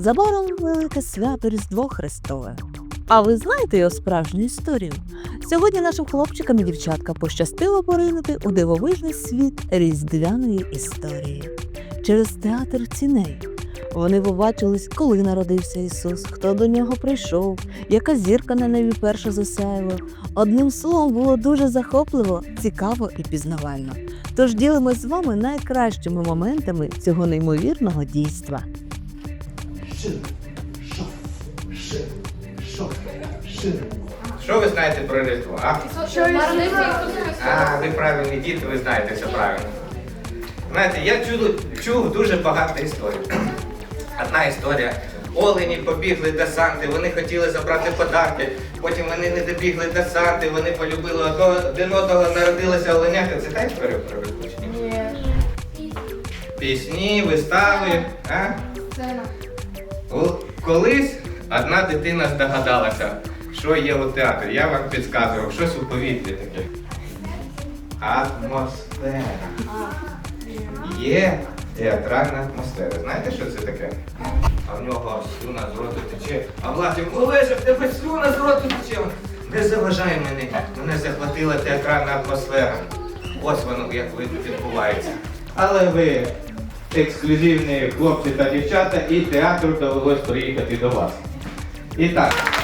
Забором велике свято Різдво Христове. А ви знаєте його справжню історію? Сьогодні нашим хлопчикам і дівчаткам пощастило поринути у дивовижний світ різдвяної історії через театр ціней. Вони побачились, коли народився Ісус, хто до нього прийшов, яка зірка на небі перша засяяла. Одним словом, було дуже захопливо, цікаво і пізнавально. Тож ділимось з вами найкращими моментами цього неймовірного дійства. Шир, шов, шир, шов, шир. Що ви знаєте про Різдво? А? Народився Ісус а, ви правильні діти, ви знаєте все правильно. Знаєте, я чув, чув дуже багато історій. Одна історія. Олені побігли до Санти, вони хотіли забрати подарки, потім вони не добігли до Санти, вони полюбили одного, один одного, народилися оленята. Це та історія про ні? Ні. Пісні, вистави. А? Сцена. Колись одна дитина здогадалася, що є у театрі. Я вам підказував, щось у повітрі таке. Атмосфера. Є театральна атмосфера. Знаєте, що це таке? А в нього слюна з роту тече. А Владі, Олеже, в тебе слюна з роту тече. Не заважай мені. Мене захватила театральна атмосфера. Ось воно як ви- відбувається. Але ви ексклюзивні хлопці та дівчата, і театру довелось приїхати до вас. І так.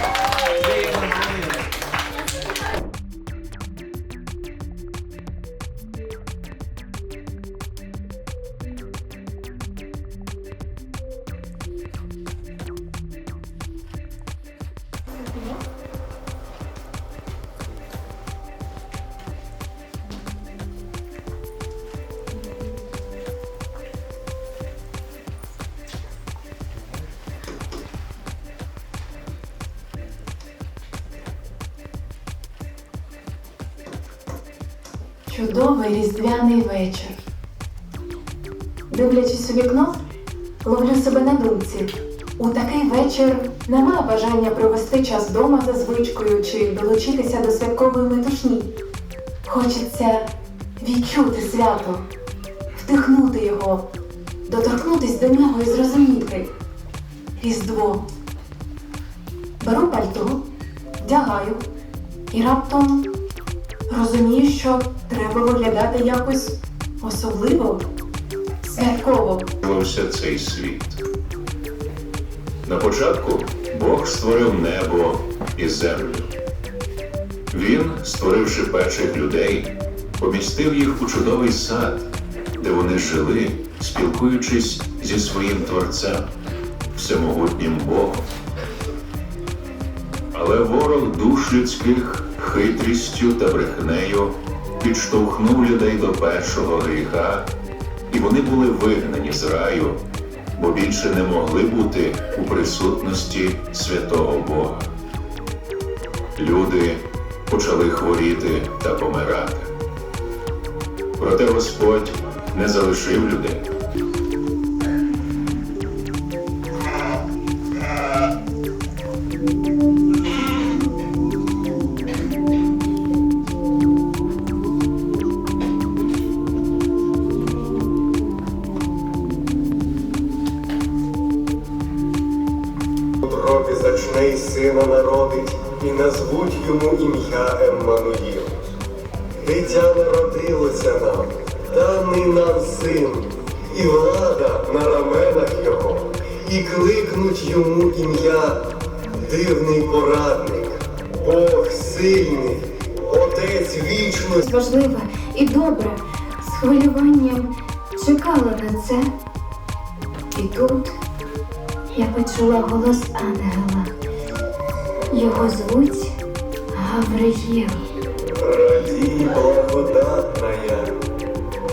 Чудовий різдвяний вечір. Дивлячись у вікно, ловлю себе на думці. У такий вечір немає бажання провести час вдома за звичкою чи долучитися до святкової метушні. Хочеться відчути свято, вдихнути його, доторкнутись до нього і зрозуміти. Різдво. Беру пальто, вдягаю і раптом Розумію, що треба виглядати якось особливо, святково. З'явився цей світ. На початку Бог створив небо і землю. Він, створивши перших людей, помістив їх у чудовий сад, де вони жили, спілкуючись зі своїм Творцем, всемогутнім Богом. Але ворог душ людських хитрістю та брехнею підштовхнув людей до першого гріха, і вони були вигнані з раю, бо більше не могли бути у присутності святого Бога. Люди почали хворіти та помирати. Проте Господь не залишив людей. Сина народить, і назвуть йому ім'я Еммануїл. Дитя народилося нам, даний нам син, і влада на раменах його, і кликнуть йому ім'я, дивний порадник, Бог сильний, Отець вічності. важливе і добре, з хвилюванням чекала на це. І тут я почула голос ангела. Його звуть Гавриїл. Радій, благодатная,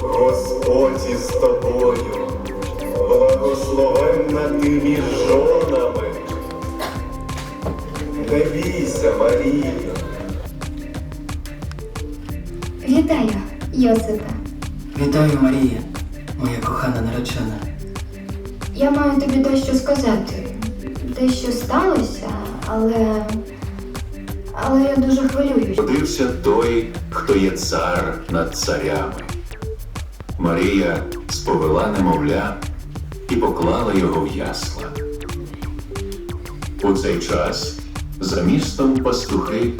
Господь із тобою, благословенна ти між жонами. Не бійся, Марія, Вітаю, Йосипе. Вітаю, Марія, моя кохана наречена. Я маю тобі дещо сказати. Дещо сталося, але. Але я дуже хвилююсь. Родився той, хто є цар над царями. Марія сповела немовля і поклала його в ясла. У цей час за містом пастухи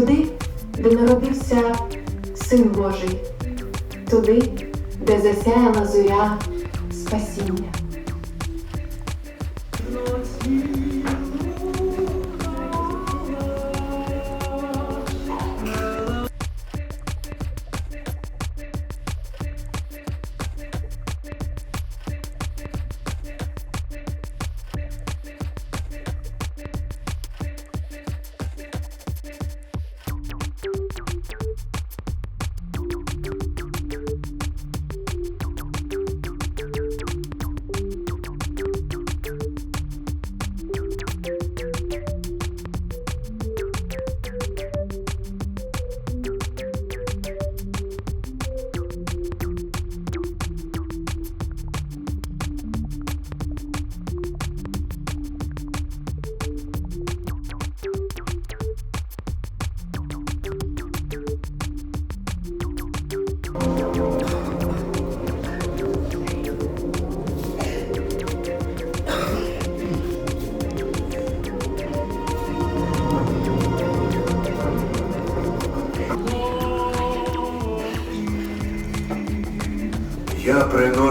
туди, де народився Син Божий, туди, де засяяла зоря спасіння.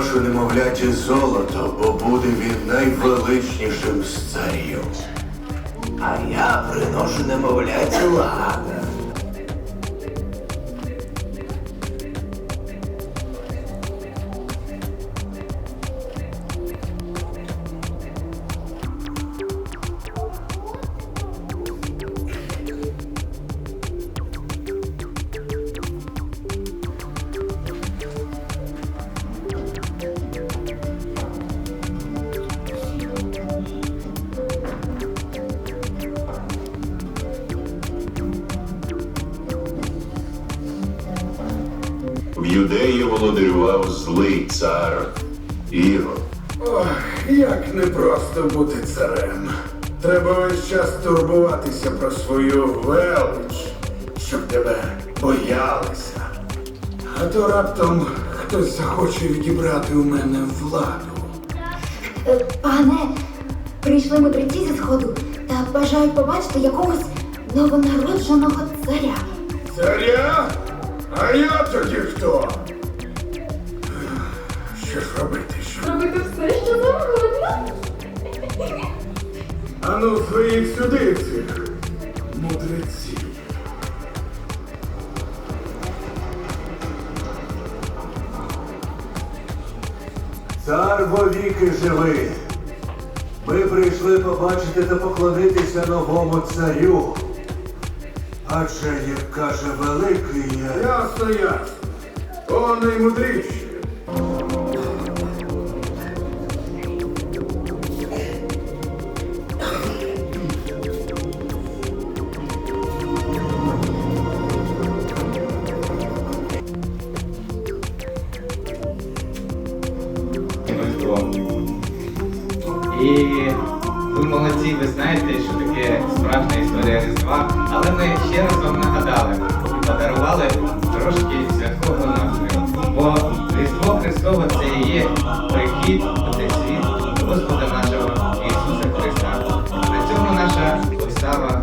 Приношу немовляті золото, бо буде він найвеличнішим з царів. А я приношу немовляті лада. Володарював злий цар Ірод. Ох, як непросто бути царем. Треба весь час турбуватися про свою велич, щоб тебе боялися. А то раптом хтось захоче відібрати у мене владу. Е, Пане, прийшли мудреці зі сходу та бажають побачити якогось новонародженого царя. Царя? А я тоді хто? Робити? Що? Робити все, що завгодно. Ану, своїх сюди цих мудреців. Цар вовіки живий. Ми прийшли побачити та поклонитися новому царю. Адже, як каже великий, я... Ясно, ясно. О, наймудріші. додому. І ви молоді, ви знаєте, що таке справжня історія Різдва, але ми ще раз вам нагадали і подарували трошки святкового настрою. Бо Різдво Христове це і є прихід у цей світ Господа нашого Ісуса Христа. На цьому наша вистава.